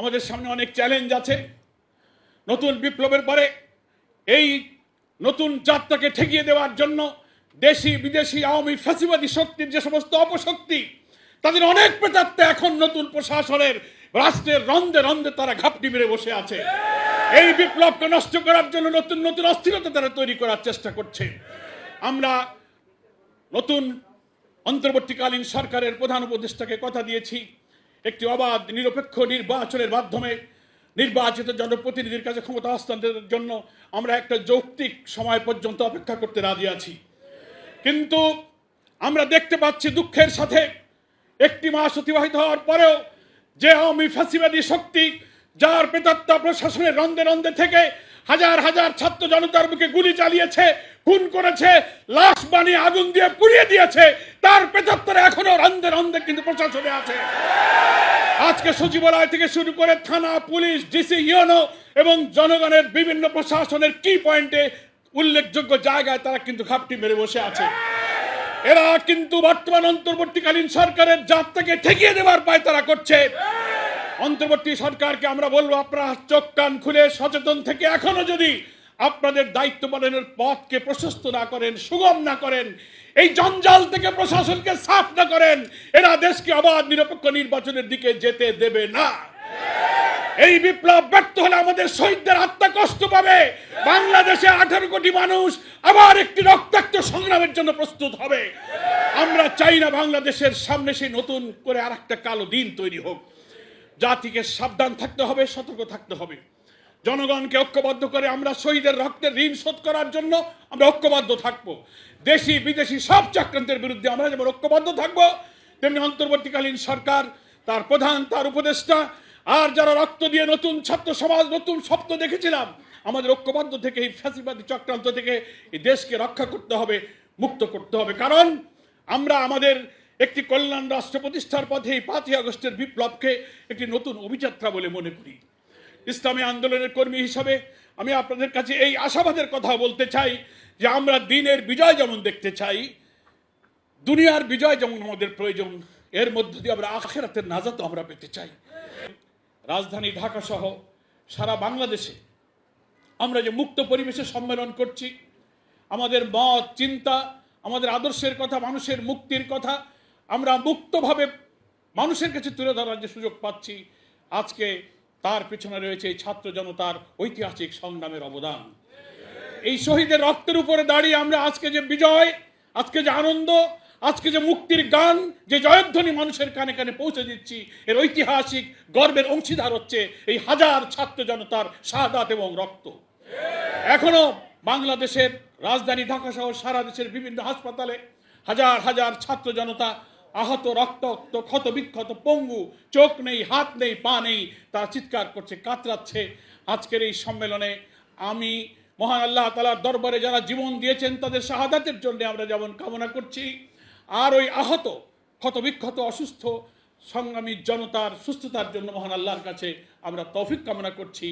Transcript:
আমাদের সামনে অনেক চ্যালেঞ্জ আছে। নতুন বিপ্লবের পরে এই নতুন যাত্রাকে ঠেকিয়ে দেওয়ার জন্য দেশি, বিদেশি, আওয়ামী, ফ্যাসিবাদী শক্তির যে সমস্ত অপশক্তি, তাদের অনেক প্রেতাত্মা এখন নতুন প্রশাসনের রাষ্ট্রের রন্ধে রন্ধে তারা ঘাপটি মেরে বসে আছে। এই বিপ্লবকে নষ্ট করার জন্য নতুন নতুন অস্থিরতা তারা তৈরি করার চেষ্টা করছে। আমরা নতুন অন্তর্বর্তীকালীন সরকারের প্রধান উপদেষ্টাকে কথা দিয়েছি। একটি অবাধ, নিরপেক্ষ নির্বাচনের মাধ্যমে নির্বাচিত জনপ্রতিনিধির কাছে ক্ষমতা হস্তান্তরের জন্য আমরা একটা যৌক্তিক সময় পর্যন্ত অপেক্ষা করতে রাজি আছি। কিন্তু আমরা দেখতে পাচ্ছি দুঃখের সাথে একটি মাস অতিবাহিত হওয়ার পরেও যে আওয়ামী ফাঁসিবাদী শক্তি, যার প্রেতাত্মা প্রশাসনের রন্ধে রন্ধে থেকে হাজার হাজার ছাত্র জনতার বুকে গুলি চালিয়েছে, খুন করেছে, লাশ বানিয়ে আগুন দিয়ে পুড়িয়ে দিয়েছে তার প্রেতাত্মারা এখনও রন্ধে রন্ধে কিন্তু প্রশাসনে আছে। আজকে সচিবালয় থেকে শুরু করে থানা, পুলিশ, ডিসি ইউনো এবং জনগণের বিভিন্ন প্রশাসনের কি পয়েন্টে উল্লেখযোগ্য জায়গায় তারা কিন্তু খাপটি মেরে বসে আছে। এরা কিন্তু বর্তমান অন্তর্বর্তীকালীন সরকারের যাত্রাকে ঠেকিয়ে দেওয়ার পায় তারা করছে। অন্তর্বর্তী সরকারকে আমরা বলব, আপনারা চোখ কান খুলে সচেতন থেকে এখনও যদি আপনাদের দায়িত্ব পালনের পথকে প্রশস্ত না করেন, সুগম না করেন, এই জঞ্জাল থেকে প্রশাসনকে সাফ না করেন, এরা দেশকে অবাধ নিরপেক্ষ নির্বাচনের দিকে যেতে দেবে না। এই বিপ্লব ব্যর্থ হলে আমাদের শহীদদের আত্মা কষ্ট পাবে। বাংলাদেশে আঠারো কোটি মানুষ আবার একটি রক্তাক্ত সংগ্রামের জন্য প্রস্তুত হবে। আমরা চাই না বাংলাদেশের সামনে সেই নতুন করে আর একটা কালো দিন তৈরি হোক। জাতিকে সাবধান থাকতে হবে, সতর্ক থাকতে হবে। জনগণকে ঐক্যবদ্ধ করে আমরা শহীদের রক্তের ঋণ শোধ করার জন্য আমরা ঐক্যবদ্ধ থাকব। দেশি, বিদেশি সব চক্রান্তের বিরুদ্ধে আমরা যেমন ঐক্যবদ্ধ থাকব, তেমনি অন্তর্বর্তীকালীন সরকার, তার প্রধান, তার উপদেষ্টা, আর যারা রক্ত দিয়ে নতুন ছাত্র সমাজ, নতুন স্বপ্ন দেখেছিলাম, আমাদের ঐক্যবদ্ধ থেকে, এই ফ্যাসিবাদী চক্রান্ত থেকে এই দেশকে রক্ষা করতে হবে, মুক্ত করতে হবে। কারণ আমরা আমাদের একটি কল্যাণ রাষ্ট্র প্রতিষ্ঠার পথে এই পাঁচই আগস্টের বিপ্লবকে একটি নতুন অভিযাত্রা বলে মনে করি। ইসলামী আন্দোলনের কর্মী হিসাবে আমি আপনাদের কাছে এই আশাবাদের কথা বলতে চাই যে আমরা দিনের বিজয় যেমন দেখতে চাই, দুনিয়ার বিজয় যেমন আমাদের প্রয়োজন, এর মধ্য দিয়ে আমরা আখেরাতের নাজাত আমরা পেতে চাই। রাজধানী ঢাকা সহ সারা বাংলাদেশে আমরা যে মুক্ত পরিবেশে সম্মেলন করছি, আমাদের মত, চিন্তা, আমাদের আদর্শের কথা, মানুষের মুক্তির কথা, আমরা মুক্তভাবে মানুষের কাছে তুলে ধরার যে সুযোগ পাচ্ছি, আজকে তার পিছনে রয়েছে এই ছাত্র জনতার ঐতিহাসিক সংগ্রামের অবদান। এই শহীদের রক্তের উপরে দাঁড়িয়ে আমরা আজকে যে বিজয়, আজকে যে আনন্দ, আজকে যে মুক্তির গান, যে জয়ধ্বনি মানুষের কানে কানে পৌঁছে দিচ্ছি, এর ঐতিহাসিক গর্বের অংশীদার হচ্ছে এই হাজার ছাত্র জনতার শাহাদাত এবং রক্ত। এখনও বাংলাদেশের রাজধানী ঢাকা সহ সারা দেশের বিভিন্ন হাসপাতালে হাজার হাজার ছাত্র জনতা আহত রক্তাক্ত ক্ষত বিক্ষত পঙ্গু, চোখ নেই, হাত নেই, পা নেই, তারা চিৎকার করছে, কাতরাচ্ছে। আজকের এই সম্মেলনে আমি মহান আল্লাহ তালার দরবারে যারা জীবন দিয়েছেন, তাদের শাহাদাতের জন্য আমরা যেমন কামনা করছি, আর ওই আহত ক্ষতবিক্ষত অসুস্থ, সংগ্রামী জনতার সুস্থতার জন্য মহান আল্লাহর কাছে আমরা তৌফিক কামনা করছি।